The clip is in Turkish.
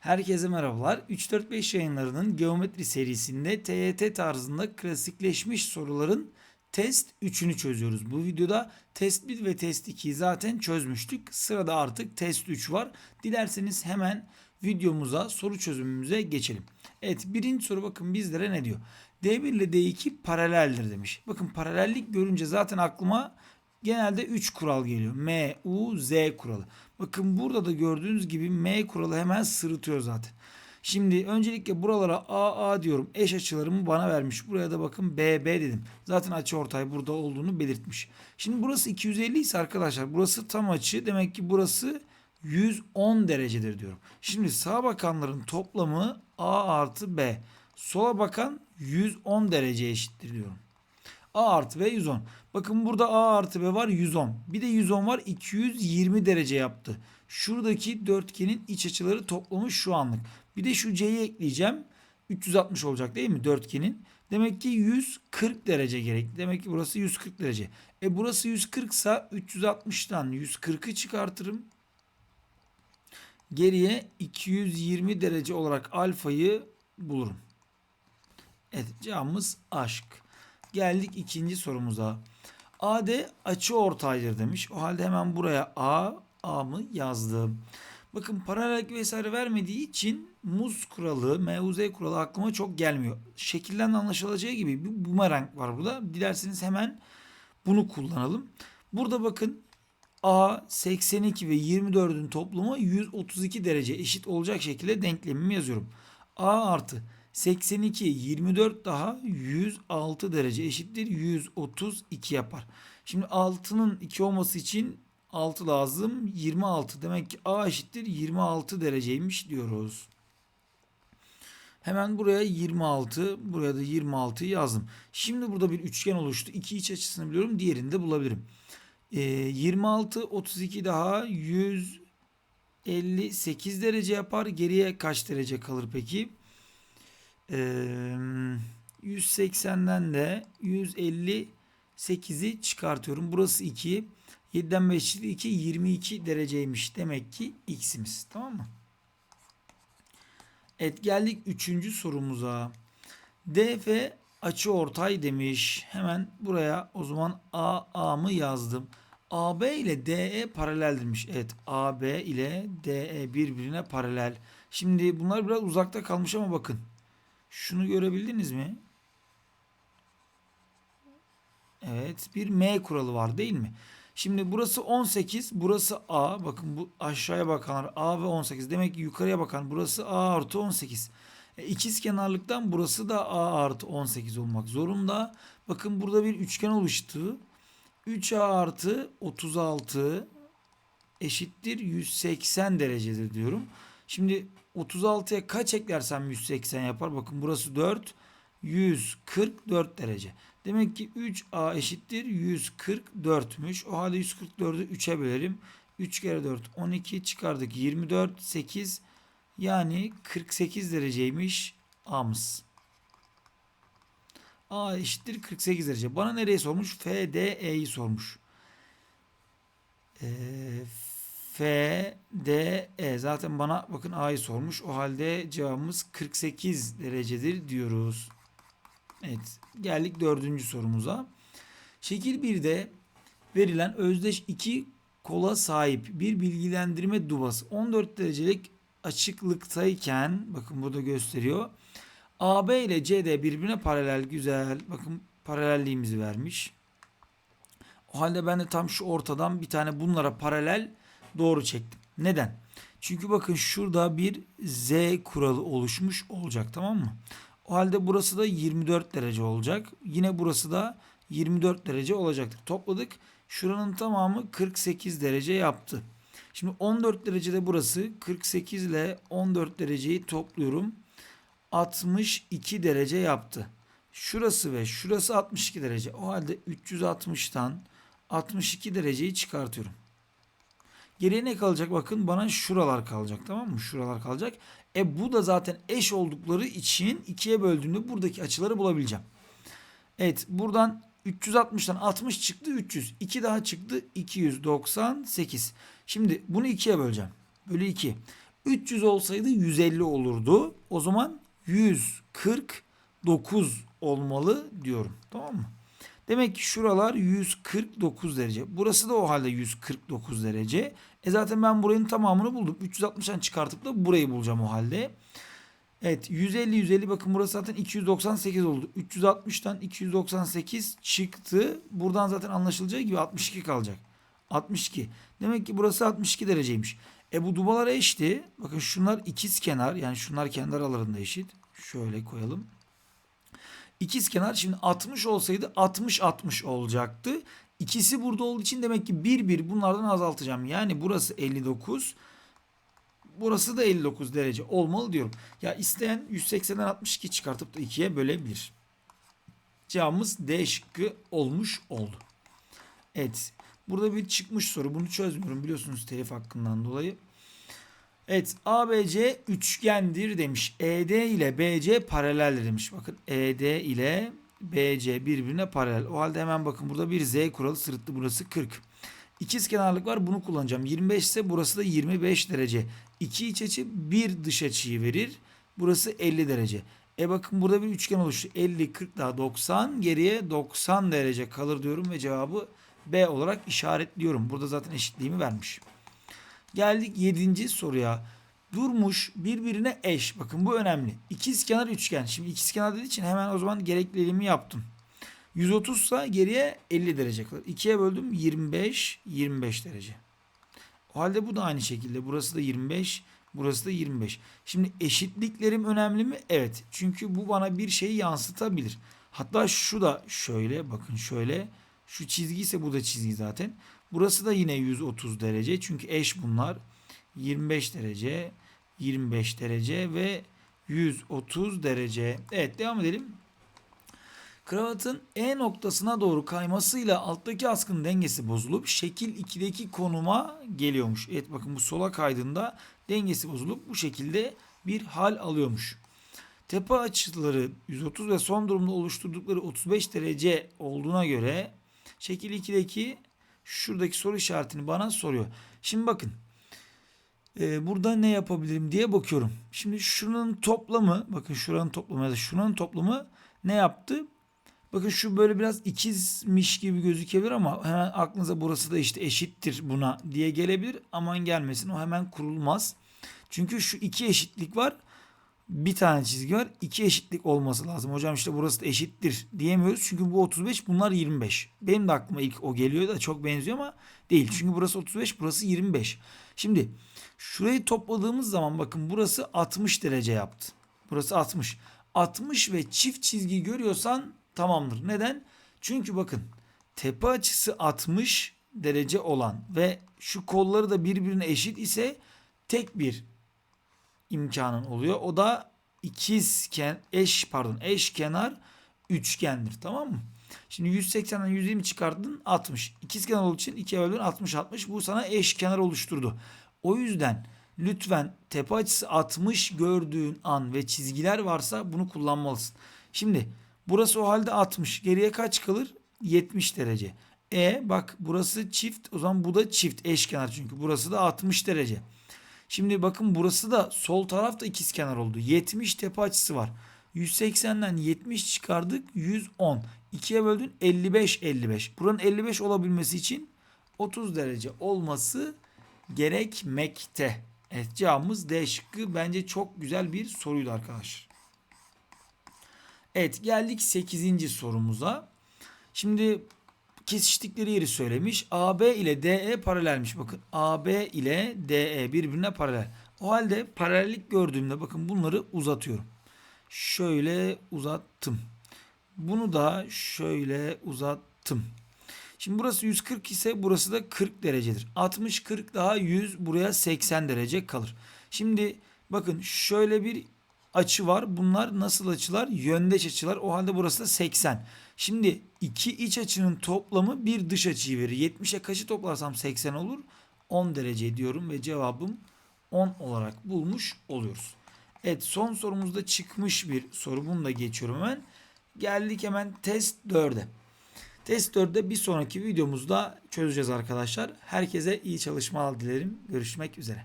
Herkese merhabalar. 3-4-5 yayınlarının geometri serisinde TYT tarzında klasikleşmiş soruların test 3'ünü çözüyoruz. Bu videoda test 1 ve test 2'yi zaten çözmüştük. Sırada artık test 3 var. Dilerseniz hemen videomuza, soru çözümümüze geçelim. Evet birinci soru bakın bizlere ne diyor? D1 ile D2 paraleldir demiş. Bakın paralellik görünce zaten aklıma genelde 3 kural geliyor. M, U, Z kuralı. Bakın burada da gördüğünüz gibi M kuralı hemen sırıtıyor zaten. Şimdi öncelikle buralara A, A diyorum. Eş açılarımı bana vermiş. Buraya da bakın B, B dedim. Zaten açı ortay burada olduğunu belirtmiş. Şimdi burası 250 ise arkadaşlar burası tam açı. Demek ki burası 110 derecedir diyorum. Şimdi sağa bakanların toplamı A artı B. Sola bakan 110 derece eşittir diyorum. A artı B 110. Bakın burada A artı B var 110. Bir de 110 var 220 derece yaptı. Şuradaki dörtgenin iç açıları toplamı şu anlık. Bir de şu C'yi ekleyeceğim. 360 olacak değil mi dörtgenin? Demek ki 140 derece gerek. Demek ki burası 140 derece. E burası 140 ise 360'tan 140'ı çıkartırım. Geriye 220 derece olarak alfayı bulurum. Evet cevabımız aşk. Geldik ikinci sorumuza. AD açı ortaydır demiş. O halde hemen buraya A, A mı yazdım. Bakın paralellik vesaire vermediği için muz kuralı, MUZ kuralı aklıma çok gelmiyor. Şekilden de anlaşılacağı gibi bir bumerang var burada. Dilerseniz hemen bunu kullanalım. Burada bakın A 82 ve 24'ün toplamı 132 derece eşit olacak şekilde denklemimi yazıyorum. A artı 82 24 daha 106 derece eşittir 132 yapar. Şimdi 6'nın 2 olması için 6 lazım 26 demek ki A eşittir 26 dereceymiş diyoruz. Hemen buraya 26 buraya da 26 yazdım. Şimdi burada bir üçgen oluştu. İki iç açısını biliyorum diğerini de bulabilirim. Ee, 26 32 daha 158 derece yapar. Geriye kaç derece kalır peki? Ee, 180'den de 158'i çıkartıyorum. Burası 2. 7'den 5 2 22 dereceymiş. Demek ki x'imiz. Tamam mı? Evet geldik 3. sorumuza. DF açı ortay demiş. Hemen buraya o zaman AA mı yazdım. AB ile DE paraleldirmiş. Evet AB ile DE birbirine paralel. Şimdi bunlar biraz uzakta kalmış ama bakın. Şunu görebildiniz mi? Evet bir M kuralı var değil mi? Şimdi burası 18 burası A. Bakın bu aşağıya bakanlar A ve 18. Demek ki yukarıya bakan burası A artı 18. E, ikiz kenarlıktan burası da A artı 18 olmak zorunda. Bakın burada bir üçgen oluştu. 3A artı 36 eşittir 180 derecedir diyorum. Şimdi 36'ya kaç eklersem 180 yapar? Bakın burası 4. 144 derece. Demek ki 3A eşittir 144'müş. O halde 144'ü 3'e bölerim. 3 kere 4 12 çıkardık 24 8 yani 48 dereceymiş A'mız. A eşittir 48 derece. Bana nereye sormuş? FDE'yi sormuş. Ee, FDE zaten bana bakın A'yı sormuş. O halde cevabımız 48 derecedir diyoruz. Evet geldik dördüncü sorumuza. Şekil 1'de verilen özdeş iki kola sahip bir bilgilendirme duvası 14 derecelik açıklıktayken bakın burada gösteriyor. AB ile CD birbirine paralel güzel. Bakın paralelliğimizi vermiş. O halde ben de tam şu ortadan bir tane bunlara paralel doğru çektim. Neden? Çünkü bakın şurada bir Z kuralı oluşmuş olacak tamam mı? O halde burası da 24 derece olacak. Yine burası da 24 derece olacaktır. Topladık. Şuranın tamamı 48 derece yaptı. Şimdi 14 derecede burası 48 ile 14 dereceyi topluyorum. 62 derece yaptı. Şurası ve şurası 62 derece. O halde 360'tan 62 dereceyi çıkartıyorum. Geriye ne kalacak? Bakın bana şuralar kalacak tamam mı? Şuralar kalacak. E bu da zaten eş oldukları için ikiye böldüğümde buradaki açıları bulabileceğim. Evet buradan 360'tan 60 çıktı 300. 2 daha çıktı 298. Şimdi bunu ikiye böleceğim. Bölü 2. 300 olsaydı 150 olurdu. O zaman 149 olmalı diyorum. Tamam mı? Demek ki şuralar 149 derece. Burası da o halde 149 derece. E zaten ben buranın tamamını buldum. 360'dan çıkartıp da burayı bulacağım o halde. Evet 150 150 bakın burası zaten 298 oldu. 360'tan 298 çıktı. Buradan zaten anlaşılacağı gibi 62 kalacak. 62. Demek ki burası 62 dereceymiş. E bu dubalar eşti. Bakın şunlar ikiz kenar. Yani şunlar kendi aralarında eşit. Şöyle koyalım. İkiz kenar şimdi 60 olsaydı 60 60 olacaktı. İkisi burada olduğu için demek ki bir bir bunlardan azaltacağım. Yani burası 59. Burası da 59 derece olmalı diyorum. Ya isteyen 180'den 62 çıkartıp da 2'ye bölebilir. Cevabımız D şıkkı olmuş oldu. Evet. Burada bir çıkmış soru. Bunu çözmüyorum biliyorsunuz telif hakkından dolayı. Evet ABC üçgendir demiş. ED ile BC paraleldir demiş. Bakın ED ile BC birbirine paralel. O halde hemen bakın burada bir Z kuralı sırıttı. Burası 40. İkiz kenarlık var bunu kullanacağım. 25 ise burası da 25 derece. İki iç açı bir dış açıyı verir. Burası 50 derece. E bakın burada bir üçgen oluştu. 50, 40 daha 90. Geriye 90 derece kalır diyorum ve cevabı B olarak işaretliyorum. Burada zaten eşitliğimi vermiş. Geldik 7. soruya. Durmuş birbirine eş. Bakın bu önemli. İkizkenar üçgen. Şimdi ikizkenar dediği için hemen o zaman gerekliliğimi yaptım. 130 ise geriye 50 derece kalır. 2'ye böldüm 25 25 derece. O halde bu da aynı şekilde. Burası da 25, burası da 25. Şimdi eşitliklerim önemli mi? Evet. Çünkü bu bana bir şeyi yansıtabilir. Hatta şu da şöyle bakın şöyle. Şu çizgi ise bu da çizgi zaten. Burası da yine 130 derece. Çünkü eş bunlar. 25 derece, 25 derece ve 130 derece. Evet devam edelim. Kravatın E noktasına doğru kaymasıyla alttaki askının dengesi bozulup şekil 2'deki konuma geliyormuş. Evet bakın bu sola kaydığında dengesi bozulup bu şekilde bir hal alıyormuş. Tepe açıları 130 ve son durumda oluşturdukları 35 derece olduğuna göre şekil 2'deki şuradaki soru işaretini bana soruyor. Şimdi bakın e, burada ne yapabilirim diye bakıyorum. Şimdi şunun toplamı bakın şuranın toplamı ya da şunun toplamı ne yaptı? Bakın şu böyle biraz ikizmiş gibi gözükebilir ama hemen aklınıza burası da işte eşittir buna diye gelebilir. Aman gelmesin o hemen kurulmaz. Çünkü şu iki eşitlik var. Bir tane çizgi var. iki eşitlik olması lazım. Hocam işte burası da eşittir diyemiyoruz. Çünkü bu 35 bunlar 25. Benim de aklıma ilk o geliyor da çok benziyor ama değil. Çünkü burası 35 burası 25. Şimdi şurayı topladığımız zaman bakın burası 60 derece yaptı. Burası 60. 60 ve çift çizgi görüyorsan tamamdır. Neden? Çünkü bakın tepe açısı 60 derece olan ve şu kolları da birbirine eşit ise tek bir imkanın oluyor. O da ikizken eş pardon eş kenar üçgendir tamam mı? Şimdi 180'den 120 çıkardın 60. İkizkenar olduğu için 2'ye böldün 60 60. Bu sana eşkenar oluşturdu. O yüzden lütfen tepe açısı 60 gördüğün an ve çizgiler varsa bunu kullanmalısın. Şimdi burası o halde 60. Geriye kaç kalır? 70 derece. E bak burası çift o zaman bu da çift eşkenar çünkü burası da 60 derece. Şimdi bakın burası da sol taraf da ikizkenar oldu. 70 tepe açısı var. 180'den 70 çıkardık 110. 2'ye böldün 55 55. Buranın 55 olabilmesi için 30 derece olması gerekmekte. Evet cevabımız D şıkkı. Bence çok güzel bir soruydu arkadaşlar. Evet geldik 8. sorumuza. Şimdi kesiştikleri yeri söylemiş. AB ile DE paralelmiş. Bakın AB ile DE birbirine paralel. O halde paralellik gördüğümde bakın bunları uzatıyorum. Şöyle uzattım. Bunu da şöyle uzattım. Şimdi burası 140 ise burası da 40 derecedir. 60 40 daha 100 buraya 80 derece kalır. Şimdi bakın şöyle bir açı var. Bunlar nasıl açılar? Yöndeş açılar. O halde burası da 80. Şimdi iki iç açının toplamı bir dış açıyı verir. 70'e kaçı toplarsam 80 olur? 10 derece diyorum ve cevabım 10 olarak bulmuş oluyoruz. Evet son sorumuzda çıkmış bir soru. Bunu da geçiyorum hemen. Geldik hemen test 4'e. Test 4'de bir sonraki videomuzda çözeceğiz arkadaşlar. Herkese iyi çalışmalar dilerim. Görüşmek üzere.